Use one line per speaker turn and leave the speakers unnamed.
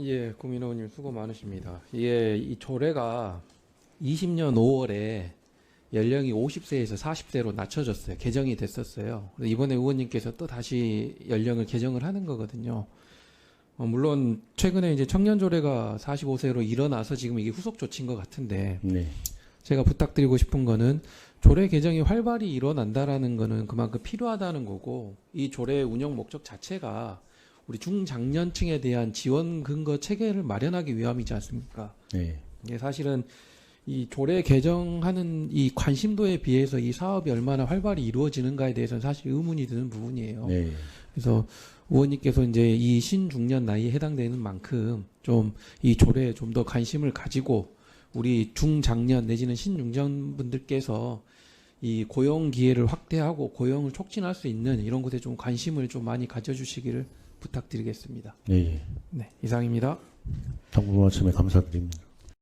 예, 구민호님 수고 많으십니다. 예, 이 조례가 20년 5월에 연령이 50세에서 40세로 낮춰졌어요. 개정이 됐었어요. 이번에 의원님께서 또 다시 연령을 개정을 하는 거거든요. 어, 물론 최근에 이제 청년 조례가 45세로 일어나서 지금 이게 후속 조치인 것 같은데
네.
제가 부탁드리고 싶은 거는 조례 개정이 활발히 일어난다라는 거는 그만큼 필요하다는 거고 이 조례 운영 목적 자체가 우리 중장년층에 대한 지원 근거 체계를 마련하기 위함이지 않습니까?
네.
이게 사실은 이 조례 개정하는 이 관심도에 비해서 이 사업이 얼마나 활발히 이루어지는가에 대해서는 사실 의문이 드는 부분이에요.
네.
그래서 의원님께서 이제 이 신중년 나이에 해당되는 만큼 좀 이 조례에 좀 더 관심을 가지고 우리 중장년 내지는 신중년 분들께서 이 고용 기회를 확대하고 고용을 촉진할 수 있는 이런 곳에 좀 관심을 좀 많이 가져주시기를 부탁드리겠습니다.
네.
네, 이상입니다.
당부 말씀에 감사드립니다.